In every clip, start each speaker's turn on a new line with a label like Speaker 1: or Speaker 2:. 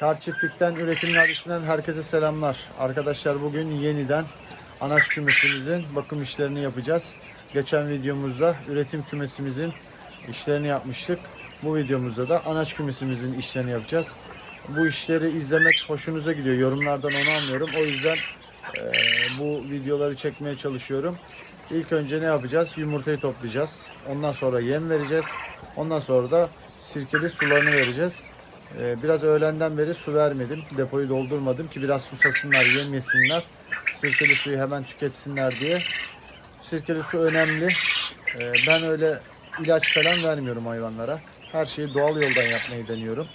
Speaker 1: Karçiftlik'ten üretim adresinden herkese selamlar. Arkadaşlar bugün yeniden anaç kümesimizin bakım işlerini yapacağız. Geçen videomuzda üretim kümesimizin işlerini yapmıştık. Bu videomuzda da anaç kümesimizin işlerini yapacağız. Bu işleri izlemek hoşunuza gidiyor. Yorumlardan onu anlıyorum. O yüzden e, bu videoları çekmeye çalışıyorum. İlk önce ne yapacağız? Yumurtayı toplayacağız. Ondan sonra yem vereceğiz. Ondan sonra da sirkeli sularını vereceğiz. Ee, biraz öğlenden beri su vermedim. Depoyu doldurmadım ki biraz susasınlar, yem Sirkeli suyu hemen tüketsinler diye. Sirkeli su önemli. Ee, ben öyle ilaç falan vermiyorum hayvanlara. Her şeyi doğal yoldan yapmayı deniyorum.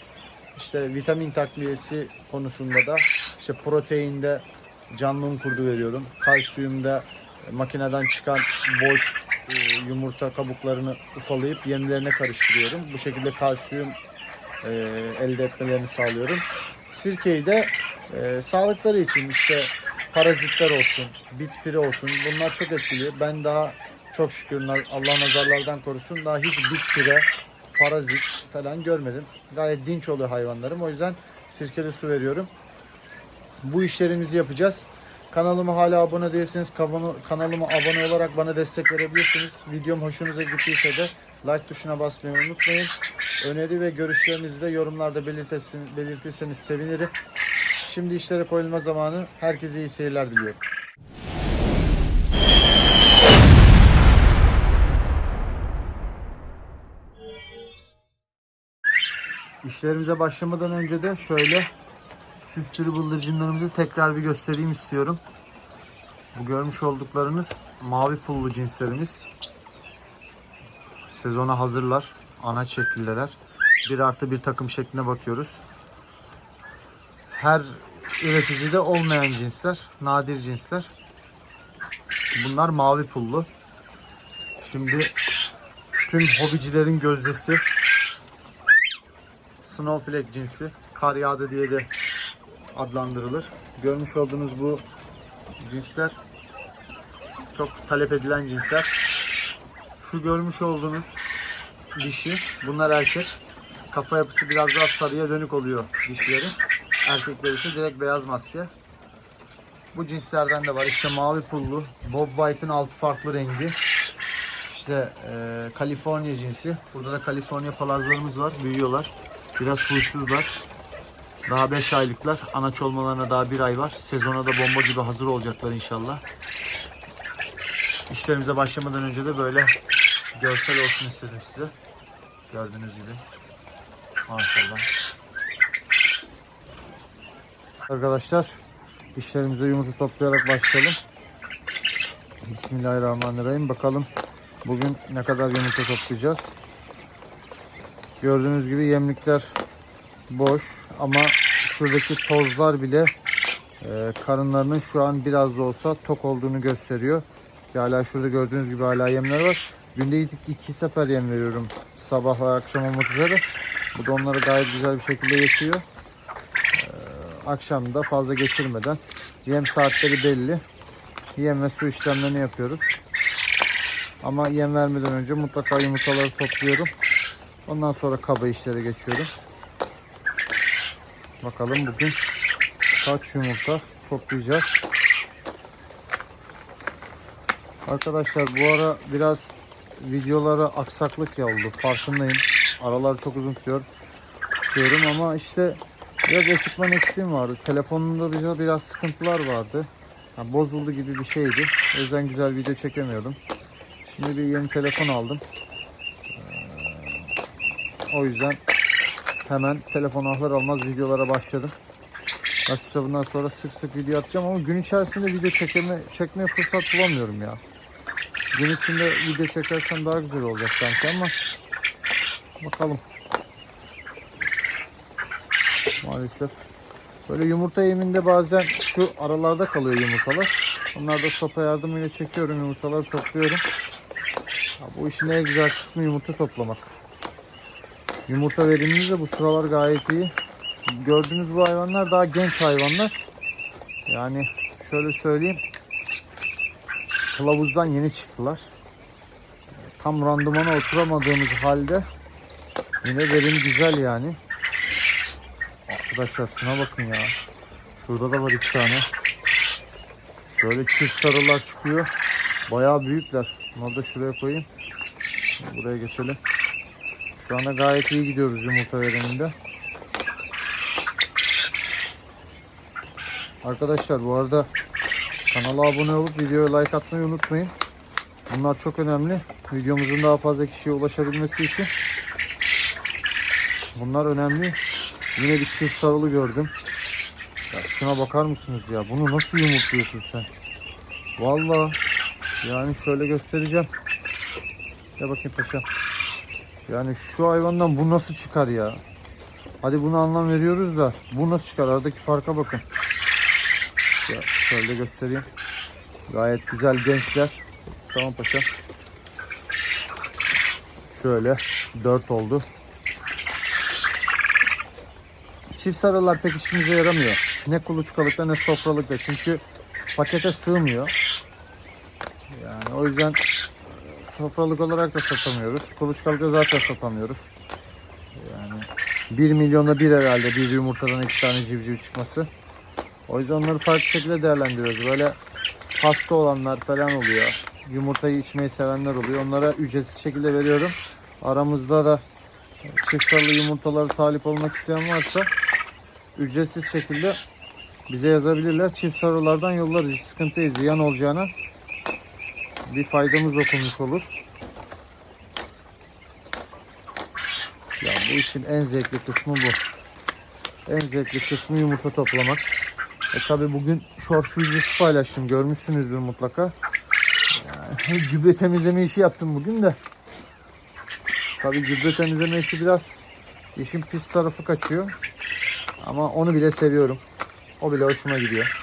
Speaker 1: İşte vitamin takviyesi konusunda da işte proteinde canlı kurdu veriyorum. Kalsiyumda makineden çıkan boş e, yumurta kabuklarını ufalayıp yemlerine karıştırıyorum. Bu şekilde kalsiyum e, elde etmelerini sağlıyorum. Sirkeyi de e, sağlıkları için işte parazitler olsun, bit piri olsun bunlar çok etkili. Ben daha çok şükür Allah nazarlardan korusun daha hiç bit pire, parazit falan görmedim. Gayet dinç oluyor hayvanlarım. O yüzden sirkeli su veriyorum. Bu işlerimizi yapacağız. Kanalıma hala abone değilseniz kanalıma abone olarak bana destek verebilirsiniz. Videom hoşunuza gittiyse de Like tuşuna basmayı unutmayın. Öneri ve görüşlerinizi de yorumlarda belirtirseniz sevinirim. Şimdi işlere koyulma zamanı. Herkese iyi seyirler diliyorum. İşlerimize başlamadan önce de şöyle süslü bıldırcınlarımızı tekrar bir göstereyim istiyorum. Bu görmüş olduklarınız mavi pullu cinslerimiz. Sezona hazırlar. Ana şekildeler. Bir artı bir takım şekline bakıyoruz. Her üreticide olmayan cinsler. Nadir cinsler. Bunlar mavi pullu. Şimdi tüm hobicilerin gözdesi Snowflake cinsi. Kar yağdı diye de adlandırılır. Görmüş olduğunuz bu cinsler çok talep edilen cinsler. Şu görmüş olduğunuz dişi. Bunlar erkek. Kafa yapısı biraz daha sarıya dönük oluyor dişleri. Erkekler ise direkt beyaz maske. Bu cinslerden de var. İşte mavi pullu. Bob White'ın altı farklı rengi. İşte e, Kaliforniya cinsi. Burada da California palazlarımız var. Büyüyorlar. Biraz huysuzlar. Daha 5 aylıklar. Anaç olmalarına daha 1 ay var. Sezona da bomba gibi hazır olacaklar inşallah. İşlerimize başlamadan önce de böyle görsel olsun istedim size. Gördüğünüz gibi. Maşallah. Arkadaşlar işlerimize yumurta toplayarak başlayalım. Bismillahirrahmanirrahim. Bakalım bugün ne kadar yumurta toplayacağız. Gördüğünüz gibi yemlikler boş ama şuradaki tozlar bile e, karınlarının şu an biraz da olsa tok olduğunu gösteriyor. Ki hala şurada gördüğünüz gibi hala yemler var. Günde iki sefer yem veriyorum. Sabah ve akşam olmak üzere. Bu da onlara gayet güzel bir şekilde yetiyor. Ee, akşam da fazla geçirmeden yem saatleri belli. Yem ve su işlemlerini yapıyoruz. Ama yem vermeden önce mutlaka yumurtaları topluyorum. Ondan sonra kaba işlere geçiyorum. Bakalım bugün kaç yumurta toplayacağız. Arkadaşlar bu ara biraz videolara aksaklık ya Farkındayım. Aralar çok uzun tutuyor. Diyorum ama işte biraz ekipman eksiğim vardı. Telefonunda bize biraz sıkıntılar vardı. Yani bozuldu gibi bir şeydi. O yüzden güzel video çekemiyordum. Şimdi bir yeni telefon aldım. Ee, o yüzden hemen telefon alır almaz videolara başladım. Nasipse bundan sonra sık sık video atacağım ama gün içerisinde video çekme, çekmeye fırsat bulamıyorum ya. Gün içinde video çekersem daha güzel olacak sanki ama bakalım. Maalesef. Böyle yumurta eğiminde bazen şu aralarda kalıyor yumurtalar. Onları da sopa yardımıyla çekiyorum. Yumurtaları topluyorum. Ya bu işin en güzel kısmı yumurta toplamak. Yumurta verimimiz de bu sıralar gayet iyi. Gördüğünüz bu hayvanlar daha genç hayvanlar. Yani şöyle söyleyeyim kılavuzdan yeni çıktılar. Tam randımana oturamadığımız halde yine verim güzel yani. Arkadaşlar şuna bakın ya. Şurada da var iki tane. Şöyle çift sarılar çıkıyor. Bayağı büyükler. Bunları da şuraya koyayım. Buraya geçelim. Şu anda gayet iyi gidiyoruz yumurta veriminde. Arkadaşlar bu arada Kanala abone olup videoya like atmayı unutmayın. Bunlar çok önemli. Videomuzun daha fazla kişiye ulaşabilmesi için. Bunlar önemli. Yine bir çift sarılı gördüm. Ya şuna bakar mısınız ya? Bunu nasıl yumurtluyorsun sen? Vallahi yani şöyle göstereceğim. Gel bakayım paşa. Yani şu hayvandan bu nasıl çıkar ya? Hadi bunu anlam veriyoruz da bu nasıl çıkar? Aradaki farka bakın. Ya şöyle göstereyim. Gayet güzel gençler. Tamam paşa. Şöyle 4 oldu. Çift sarılar pek işimize yaramıyor. Ne kuluçkalıkta ne sofralıkta. Çünkü pakete sığmıyor. Yani o yüzden e, sofralık olarak da satamıyoruz. Kuluçkalıkta zaten satamıyoruz. Yani 1 milyonda bir herhalde bir yumurtadan iki tane civciv çıkması. O yüzden onları farklı şekilde değerlendiriyoruz. Böyle hasta olanlar falan oluyor. Yumurtayı içmeyi sevenler oluyor. Onlara ücretsiz şekilde veriyorum. Aramızda da çift sarılı yumurtaları talip olmak isteyen varsa ücretsiz şekilde bize yazabilirler. Çift sarılardan yollarız. Hiç sıkıntı ziyan olacağına bir faydamız okunmuş olur. Ya bu işin en zevkli kısmı bu. En zevkli kısmı yumurta toplamak. E tabi bugün shorts videosu paylaştım. Görmüşsünüzdür mutlaka. Yani, gübre temizleme işi yaptım bugün de. Tabi gübre temizleme işi biraz işin pis tarafı kaçıyor. Ama onu bile seviyorum. O bile hoşuma gidiyor.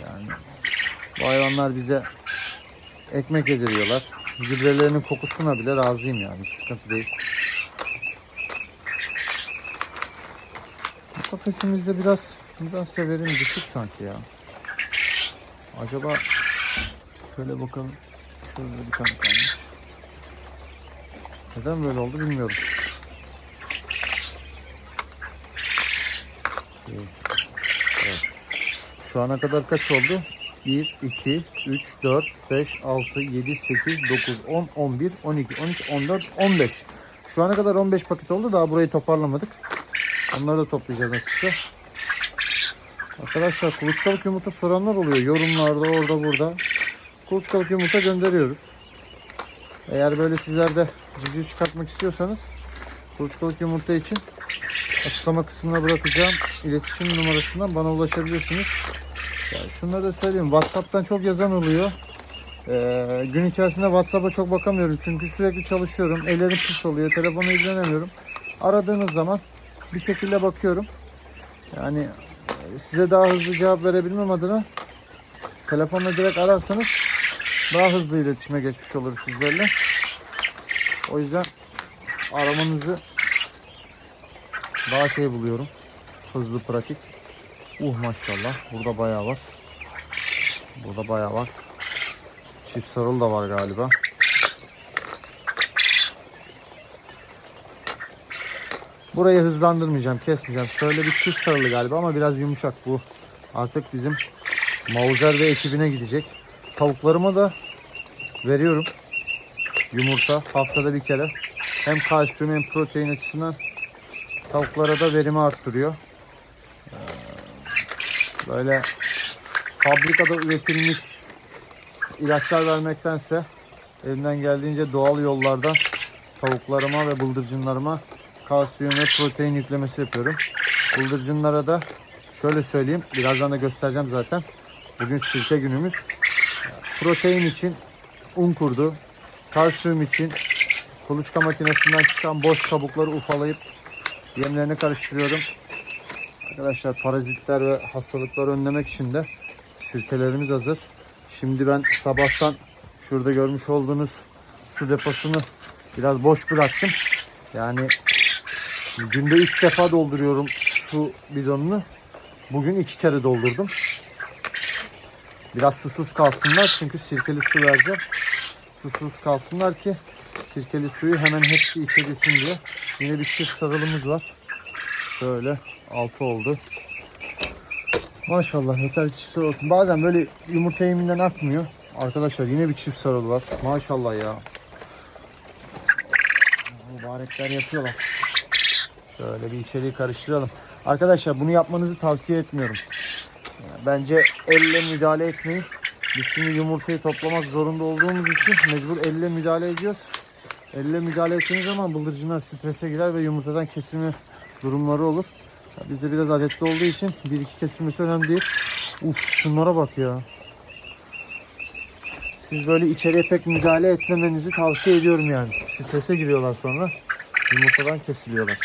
Speaker 1: Yani bu hayvanlar bize ekmek yediriyorlar. Gübrelerinin kokusuna bile razıyım yani. Sıkıntı değil. kafesimizde biraz Nedense severim düşük sanki ya. Acaba şöyle bakalım. Şurada bir tane kalmış. Neden böyle oldu bilmiyorum. Evet. Şu ana kadar kaç oldu? 1, 2, 3, 4, 5, 6, 7, 8, 9, 10, 11, 12, 13, 14, 15. Şu ana kadar 15 paket oldu. Daha burayı toparlamadık. Onları da toplayacağız nasipse. Arkadaşlar kuluçkalık yumurta soranlar oluyor. Yorumlarda orada burada. Kuluçkalık yumurta gönderiyoruz. Eğer böyle sizlerde cici çıkartmak istiyorsanız kuluçkalık yumurta için açıklama kısmına bırakacağım iletişim numarasından bana ulaşabilirsiniz. Yani şunları da söyleyeyim. Whatsapp'tan çok yazan oluyor. Ee, gün içerisinde Whatsapp'a çok bakamıyorum. Çünkü sürekli çalışıyorum. Ellerim pis oluyor. Telefona ilgilenemiyorum. Aradığınız zaman bir şekilde bakıyorum. Yani size daha hızlı cevap verebilmem adına telefonla direkt ararsanız daha hızlı iletişime geçmiş olur sizlerle. O yüzden aramanızı daha şey buluyorum. Hızlı, pratik. Uh maşallah. Burada bayağı var. Burada bayağı var. Çift sarıl da var galiba. Burayı hızlandırmayacağım, kesmeyeceğim. Şöyle bir çift sarılı galiba ama biraz yumuşak bu. Artık bizim Mauser ve ekibine gidecek. Tavuklarıma da veriyorum. Yumurta haftada bir kere. Hem kalsiyum hem protein açısından tavuklara da verimi arttırıyor. Ee, böyle fabrikada üretilmiş ilaçlar vermektense elimden geldiğince doğal yollardan tavuklarıma ve bıldırcınlarıma kalsiyum ve protein yüklemesi yapıyorum. Bıldırcınlara da şöyle söyleyeyim. Birazdan da göstereceğim zaten. Bugün sirke günümüz. Protein için un kurdu. Kalsiyum için kuluçka makinesinden çıkan boş kabukları ufalayıp yemlerine karıştırıyorum. Arkadaşlar parazitler ve hastalıkları önlemek için de sirkelerimiz hazır. Şimdi ben sabahtan şurada görmüş olduğunuz su deposunu biraz boş bıraktım. Yani Günde 3 defa dolduruyorum su bidonunu. Bugün 2 kere doldurdum. Biraz susuz kalsınlar çünkü sirkeli su vereceğim. Susuz kalsınlar ki sirkeli suyu hemen hepsi içebilsin diye. Yine bir çift sarılımız var. Şöyle 6 oldu. Maşallah yeter çift sarı olsun. Bazen böyle yumurta yeminden akmıyor. Arkadaşlar yine bir çift sarılı var. Maşallah ya. Mübarekler yapıyorlar. Şöyle bir içeriği karıştıralım. Arkadaşlar bunu yapmanızı tavsiye etmiyorum. Bence elle müdahale etmeyin. Biz şimdi yumurtayı toplamak zorunda olduğumuz için mecbur elle müdahale ediyoruz. Elle müdahale ettiğiniz zaman bıldırcınlar strese girer ve yumurtadan kesimi durumları olur. Bizde biraz adetli olduğu için bir iki kesilmesi önemli değil. Uf şunlara bak ya. Siz böyle içeriye pek müdahale etmemenizi tavsiye ediyorum yani. Strese giriyorlar sonra. Yumurtadan kesiliyorlar.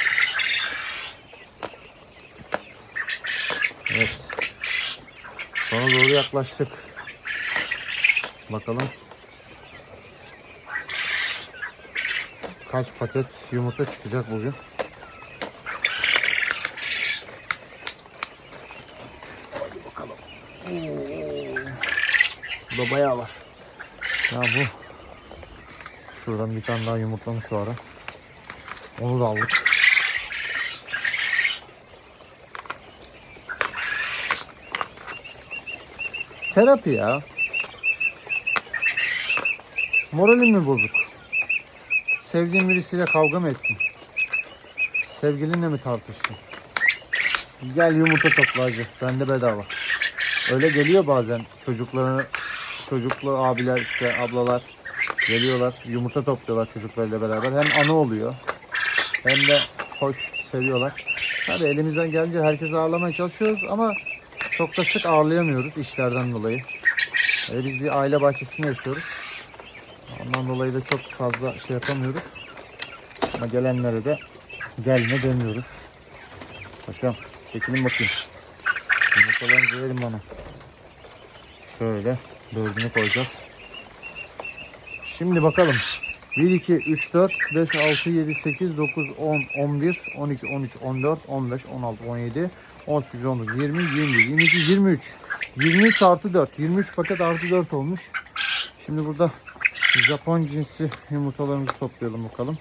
Speaker 1: sona doğru yaklaştık. Bakalım kaç paket yumurta çıkacak bugün. Hadi bakalım. Bu da bayağı var. Ya bu. Şuradan bir tane daha yumurtlamış şu ara. Onu da aldık. Terapi ya. Moralim mi bozuk? Sevdiğim birisiyle kavga mı ettin? Sevgilinle mi tartıştın? Gel yumurta toplacı, hacı. Bende bedava. Öyle geliyor bazen çocuklarını, çocuklu abiler ise ablalar geliyorlar. Yumurta topluyorlar çocuklarıyla beraber. Hem ana oluyor hem de hoş seviyorlar. Tabii elimizden gelince herkesi ağırlamaya çalışıyoruz ama çok da sık ağırlayamıyoruz işlerden dolayı. E, biz bir aile bahçesinde yaşıyoruz. Ondan dolayı da çok fazla şey yapamıyoruz. Ama gelenlere de gelme demiyoruz. Paşam çekilin bakayım. Yumurtalarınızı verin bana. Şöyle dördünü koyacağız. Şimdi bakalım. 1, 2, 3, 4, 5, 6, 7, 8, 9, 10, 11, 12, 13, 14, 15, 16, 17, 18, 19, 20, 21, 22, 23. 23 artı 4. 23 paket artı 4 olmuş. Şimdi burada Japon cinsi yumurtalarımızı toplayalım bakalım.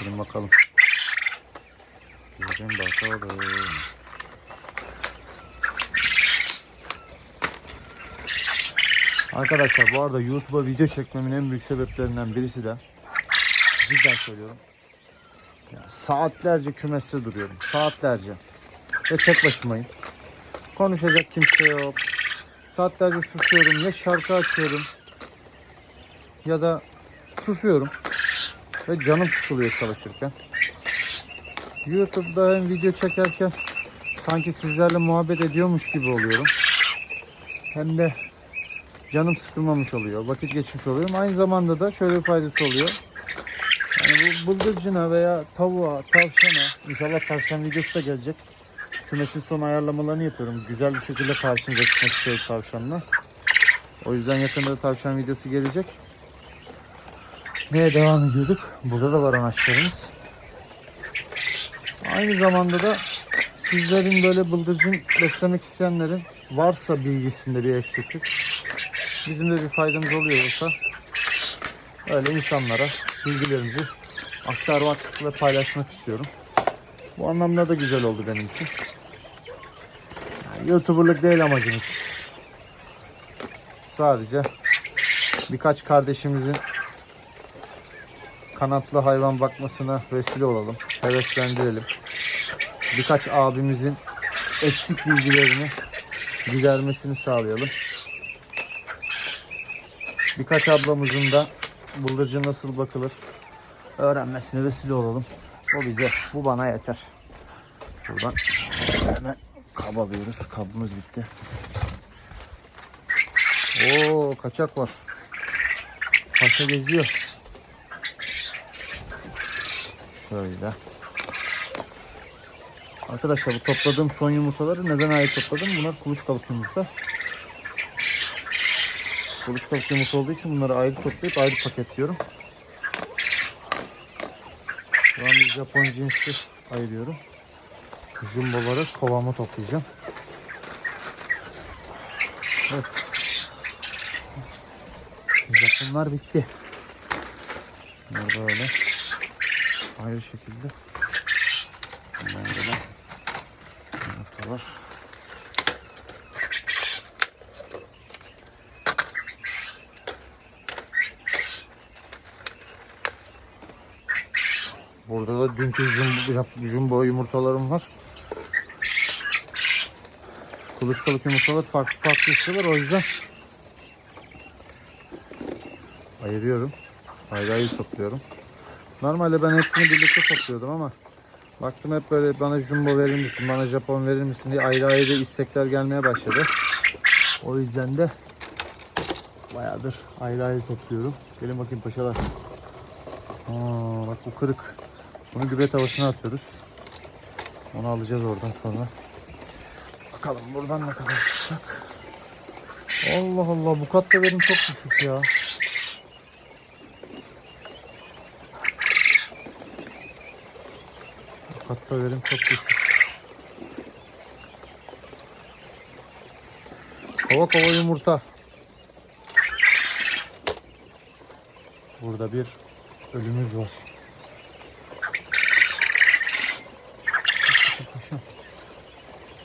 Speaker 1: Gelin bakalım. Gelin bakalım. Arkadaşlar bu arada YouTube'a video çekmemin en büyük sebeplerinden birisi de cidden söylüyorum. Yani saatlerce kümeste duruyorum. Saatlerce. Ve tek başımayım. Konuşacak kimse yok. Saatlerce susuyorum. Ya şarkı açıyorum. Ya da susuyorum. Ve canım sıkılıyor çalışırken. YouTube'da hem video çekerken sanki sizlerle muhabbet ediyormuş gibi oluyorum. Hem de canım sıkılmamış oluyor. Vakit geçmiş oluyor. Aynı zamanda da şöyle bir faydası oluyor. Yani bu bıldırcına veya tavuğa, tavşana, inşallah tavşan videosu da gelecek. Kümesin son ayarlamalarını yapıyorum. Güzel bir şekilde karşınıza çıkmak istiyorum tavşanla. O yüzden yakında tavşan videosu gelecek. Neye devam ediyorduk? Burada da var anaçlarımız. Aynı zamanda da sizlerin böyle bıldırcın beslemek isteyenlerin varsa bilgisinde bir eksiklik Bizim de bir faydamız oluyorsa öyle insanlara bilgilerimizi aktarmak ve paylaşmak istiyorum. Bu anlamda da güzel oldu benim için. Yani YouTuber'lık değil amacımız. Sadece birkaç kardeşimizin kanatlı hayvan bakmasına vesile olalım, heveslendirelim. Birkaç abimizin eksik bilgilerini gidermesini sağlayalım. Birkaç ablamızın da bıldırcın nasıl bakılır öğrenmesine vesile olalım. O bize, bu bana yeter. Şuradan hemen kab alıyoruz. Kabımız bitti. Oo kaçak var. Paşa geziyor. Şöyle. Arkadaşlar bu topladığım son yumurtaları neden ayrı topladım? Bunlar kuluçkalık yumurta. Kılıç kalk yumurta olduğu için bunları ayrı toplayıp ayrı paketliyorum. Şu an bir Japon cinsi ayırıyorum. Jumboları kovama toplayacağım. Evet. Japonlar bitti. Bunlar böyle ayrı şekilde. Bunlar böyle yumurtalar. Dünkü jumbo, jumbo yumurtalarım var. Kuluçkalık yumurtalar farklı farklı istiyorlar. O yüzden ayırıyorum. ayrı ayrı topluyorum. Normalde ben hepsini birlikte topluyordum ama baktım hep böyle bana jumbo verir misin, bana Japon verir misin diye ayrı ayrı istekler gelmeye başladı. O yüzden de bayağıdır ayrı ayrı topluyorum. Gelin bakayım paşalar. Aa, bak bu kırık. Bunu gübre tavasına atıyoruz. Onu alacağız oradan sonra. Bakalım buradan ne kadar çıkacak. Allah Allah bu katta benim çok düşük ya. Bu katta verim çok düşük. Kova kova yumurta. Burada bir ölümüz var.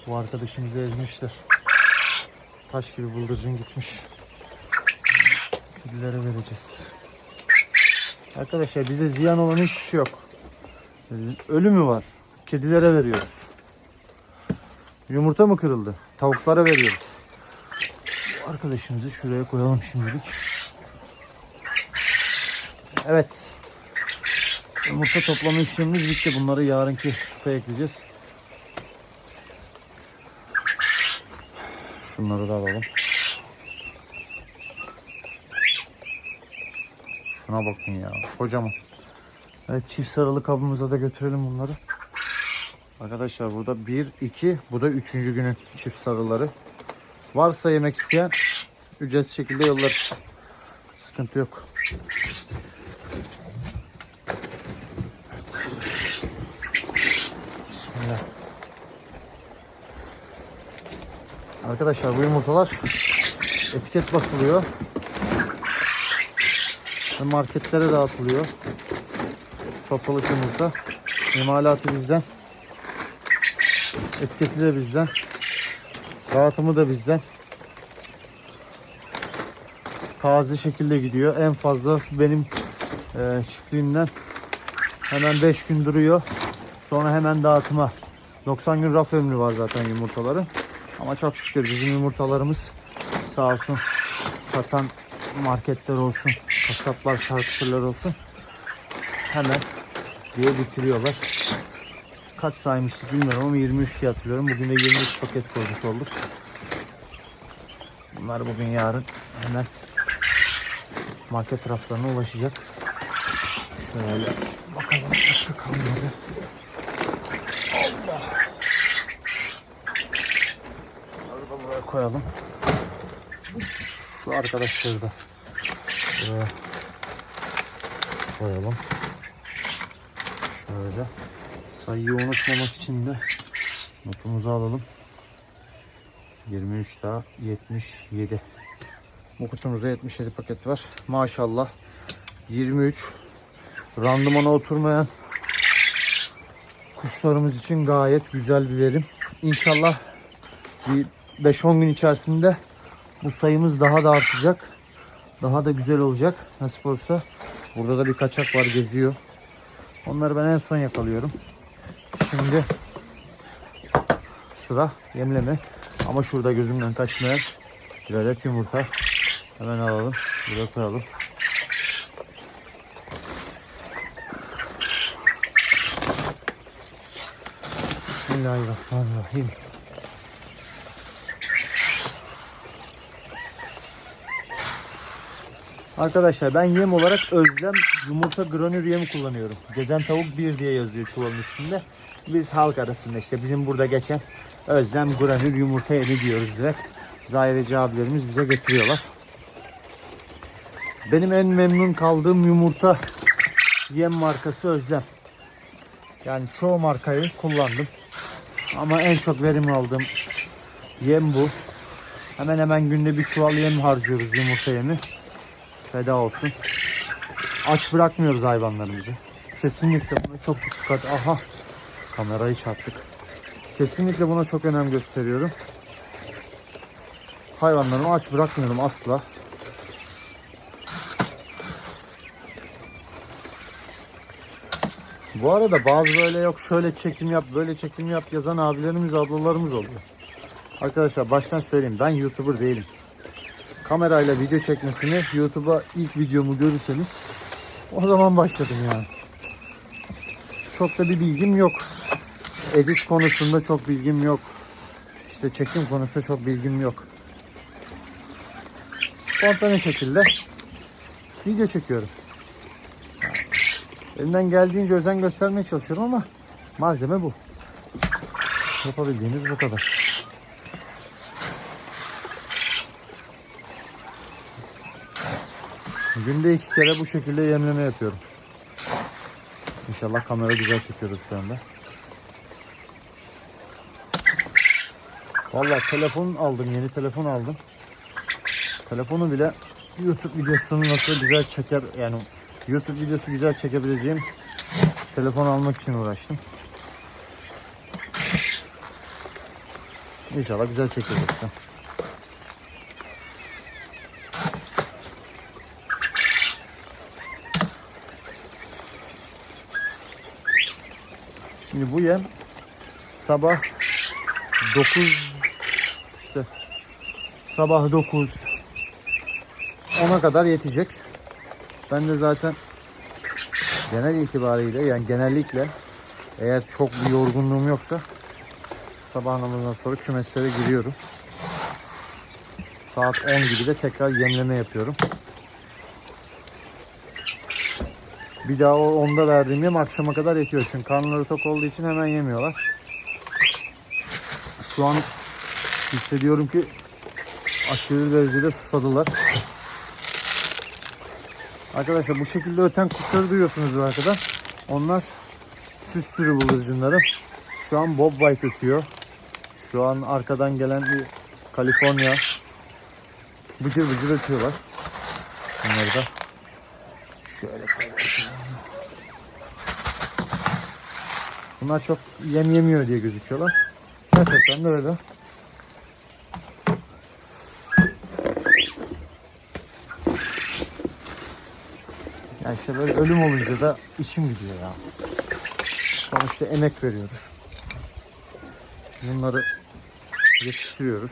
Speaker 1: Bu arkadaşımızı ezmişler. Taş gibi bıldırcın gitmiş. Kedilere vereceğiz. Arkadaşlar bize ziyan olan hiçbir şey yok. Ölü mü var? Kedilere veriyoruz. Yumurta mı kırıldı? Tavuklara veriyoruz. Bu arkadaşımızı şuraya koyalım şimdilik. Evet. Yumurta toplama işlemimiz bitti. Bunları yarınki kutuya ekleyeceğiz. Şunları da alalım. Şuna bakın ya. Kocaman. Evet çift sarılı kabımıza da götürelim bunları. Arkadaşlar burada 1, 2 bu da 3. günün çift sarıları. Varsa yemek isteyen ücretsiz şekilde yollarız. Sıkıntı yok. Evet. Bismillah. Arkadaşlar bu yumurtalar etiket basılıyor. marketlere dağıtılıyor. Sofralık yumurta. İmalatı bizden. Etiketi de bizden. Dağıtımı da bizden. Taze şekilde gidiyor. En fazla benim e, çiftliğimden hemen 5 gün duruyor. Sonra hemen dağıtıma. 90 gün raf ömrü var zaten yumurtaların. Ama çok şükür bizim yumurtalarımız sağ olsun satan marketler olsun, kasaplar, şarkıtırlar olsun hemen diye bitiriyorlar. Kaç saymıştık bilmiyorum ama 23 diye Bugün de 23 paket koymuş olduk. Bunlar bugün yarın hemen market raflarına ulaşacak. Şöyle bakalım başka kalmadı. koyalım. Şu arkadaşları da şuraya koyalım. Şöyle sayıyı unutmamak için de notumuzu alalım. 23 daha 77. Bu kutumuzda 77 paket var. Maşallah 23 randımana oturmayan kuşlarımız için gayet güzel bir verim. İnşallah bir 5-10 gün içerisinde bu sayımız daha da artacak. Daha da güzel olacak nasip olsa. Burada da bir kaçak var geziyor. Onları ben en son yakalıyorum. Şimdi sıra yemleme. Ama şurada gözümden kaçmayan bir adet yumurta. Hemen alalım. Burada kıralım. Bismillahirrahmanirrahim. Arkadaşlar ben yem olarak özlem yumurta granür yemi kullanıyorum. Gezen tavuk 1 diye yazıyor çuvalın üstünde. Biz halk arasında işte bizim burada geçen özlem granür yumurta yemi diyoruz direkt. Zahireci abilerimiz bize getiriyorlar. Benim en memnun kaldığım yumurta yem markası Özlem. Yani çoğu markayı kullandım. Ama en çok verim aldığım yem bu. Hemen hemen günde bir çuval yem harcıyoruz yumurta yemi feda olsun. Aç bırakmıyoruz hayvanlarımızı. Kesinlikle buna çok dikkat. Aha kamerayı çarptık. Kesinlikle buna çok önem gösteriyorum. Hayvanlarımı aç bırakmıyorum asla. Bu arada bazı böyle yok şöyle çekim yap böyle çekim yap yazan abilerimiz ablalarımız oluyor. Arkadaşlar baştan söyleyeyim ben YouTuber değilim kamerayla video çekmesini YouTube'a ilk videomu görürseniz o zaman başladım yani. Çok da bir bilgim yok. Edit konusunda çok bilgim yok. İşte çekim konusunda çok bilgim yok. Spontane şekilde video çekiyorum. Elimden geldiğince özen göstermeye çalışıyorum ama malzeme bu. Yapabildiğiniz bu kadar. Günde iki kere bu şekilde yemleme yapıyorum. İnşallah kamera güzel çekiyoruz şu anda. Valla telefon aldım, yeni telefon aldım. Telefonu bile YouTube videosunu nasıl güzel çeker, yani YouTube videosu güzel çekebileceğim telefon almak için uğraştım. İnşallah güzel çekeriz. Şimdi bu yem sabah 9 işte sabah 9 ona kadar yetecek. Ben de zaten genel itibariyle yani genellikle eğer çok bir yorgunluğum yoksa sabah namazından sonra kümeslere giriyorum. Saat 10 gibi de tekrar yemleme yapıyorum. Bir daha o onda verdiğim yem akşama kadar yetiyor. Çünkü karnları tok olduğu için hemen yemiyorlar. Şu an hissediyorum ki aşırı derecede susadılar. Arkadaşlar bu şekilde öten kuşları duyuyorsunuz arkada. Onlar süs türü bıldırcınları. Şu an bob white ötüyor. Şu an arkadan gelen bir Kaliforniya bıcır bıcır ötüyorlar. Bunları da şöyle Güzel. Bunlar çok yem yemiyor diye gözüküyorlar. Gerçekten de öyle. Ya işte böyle ölüm olunca da içim gidiyor ya. Sonuçta emek veriyoruz. Bunları yetiştiriyoruz.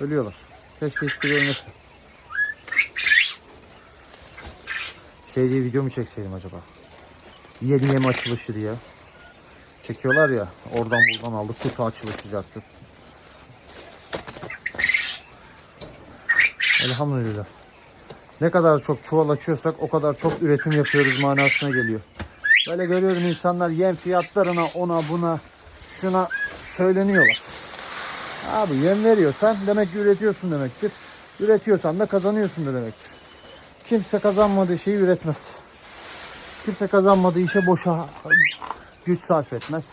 Speaker 1: Ölüyorlar. Keşke hiçbiri ölmesin. Şey diye video mu çekseydim acaba? Yeni yeme açılışı diye. Çekiyorlar ya. Oradan buradan aldık. Kutu açılışacaktır. Elhamdülillah. Ne kadar çok çuval açıyorsak o kadar çok üretim yapıyoruz manasına geliyor. Böyle görüyorum insanlar yem fiyatlarına ona buna şuna söyleniyorlar. Abi yem veriyorsan demek ki üretiyorsun demektir. Üretiyorsan da kazanıyorsun da demektir. Kimse kazanmadığı şeyi üretmez. Kimse kazanmadığı işe boşa güç sarf etmez.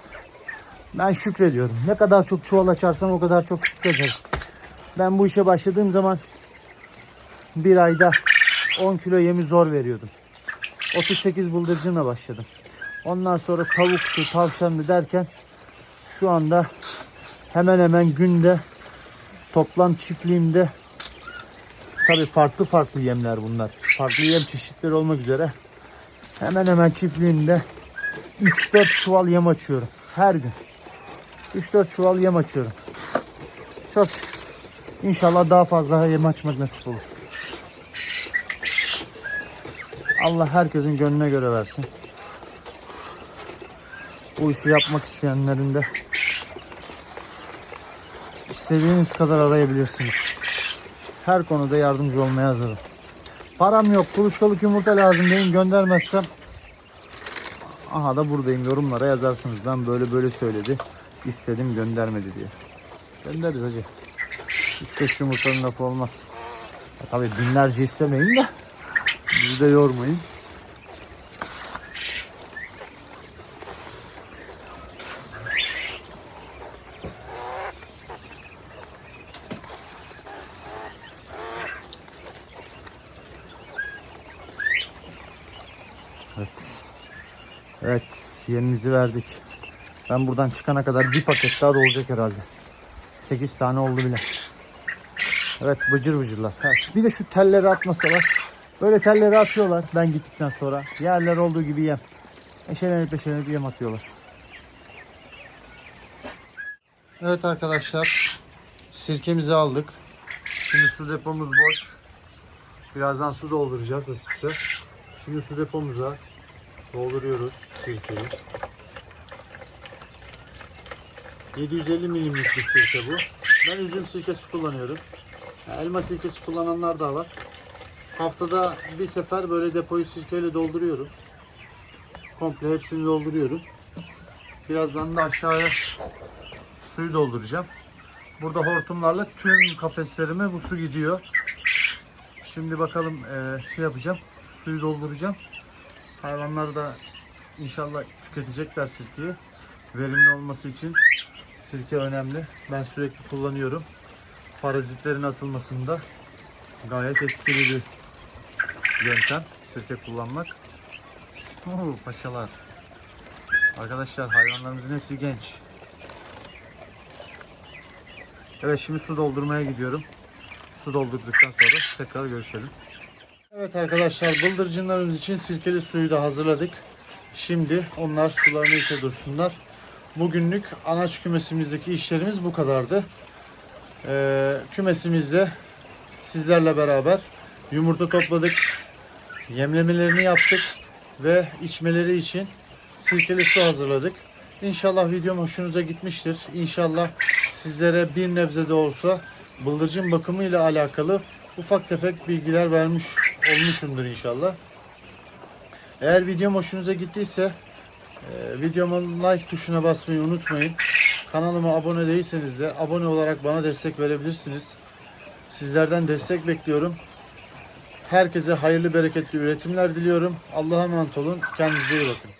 Speaker 1: Ben şükrediyorum. Ne kadar çok çuval açarsan o kadar çok şükrederim. Ben bu işe başladığım zaman bir ayda 10 kilo yemi zor veriyordum. 38 bıldırcınla başladım. Ondan sonra tavuktu, tavşandı derken şu anda hemen hemen günde toplam çiftliğimde Tabi farklı farklı yemler bunlar. Farklı yem çeşitleri olmak üzere hemen hemen çiftliğinde 3-4 çuval yem açıyorum. Her gün 3-4 çuval yem açıyorum. Çok şükür. İnşallah daha fazla yem açmak nasip olur. Allah herkesin gönlüne göre versin. Bu işi yapmak isteyenlerin de istediğiniz kadar arayabilirsiniz her konuda yardımcı olmaya hazırım. Param yok. Kuluçkalık yumurta lazım deyin göndermezsem. Aha da buradayım. Yorumlara yazarsınız. Ben böyle böyle söyledi. istedim göndermedi diye. Göndeririz hacı. 3-5 yumurtanın lafı olmaz. tabii binlerce istemeyin de. Bizi de yormayın. Yerimizi verdik. Ben buradan çıkana kadar bir paket daha dolacak herhalde. 8 tane oldu bile. Evet bıcır bıcırlar. Ha, şu, bir de şu telleri atmasalar. Böyle telleri atıyorlar ben gittikten sonra. Yerler olduğu gibi yem. Eşelenip eşelenip yem atıyorlar. Evet arkadaşlar. Sirkemizi aldık. Şimdi su depomuz boş. Birazdan su dolduracağız nasipse. Şimdi su depomuza dolduruyoruz sirkeyi. 750 milimlik bir sirke bu. Ben üzüm sirkesi kullanıyorum. Elma sirkesi kullananlar da var. Haftada bir sefer böyle depoyu sirkeyle dolduruyorum. Komple hepsini dolduruyorum. Birazdan da aşağıya suyu dolduracağım. Burada hortumlarla tüm kafeslerime bu su gidiyor. Şimdi bakalım e, şey yapacağım. Suyu dolduracağım. Hayvanlar da İnşallah tüketecekler sirkeyi. Verimli olması için sirke önemli. Ben sürekli kullanıyorum. Parazitlerin atılmasında gayet etkili bir yöntem sirke kullanmak. Oo, paşalar. Arkadaşlar hayvanlarımızın hepsi genç. Evet şimdi su doldurmaya gidiyorum. Su doldurduktan sonra tekrar görüşelim. Evet arkadaşlar bıldırcınlarımız için sirkeli suyu da hazırladık. Şimdi onlar sularını içe dursunlar. Bugünlük anaç kümesimizdeki işlerimiz bu kadardı. Ee, kümesimizde sizlerle beraber yumurta topladık, yemlemelerini yaptık ve içmeleri için sirkeli su hazırladık. İnşallah videom hoşunuza gitmiştir. İnşallah sizlere bir nebze de olsa bıldırcın bakımı ile alakalı ufak tefek bilgiler vermiş olmuşumdur inşallah. Eğer videom hoşunuza gittiyse e, videomun like tuşuna basmayı unutmayın. Kanalıma abone değilseniz de abone olarak bana destek verebilirsiniz. Sizlerden destek bekliyorum. Herkese hayırlı bereketli üretimler diliyorum. Allah'a emanet olun. Kendinize iyi bakın.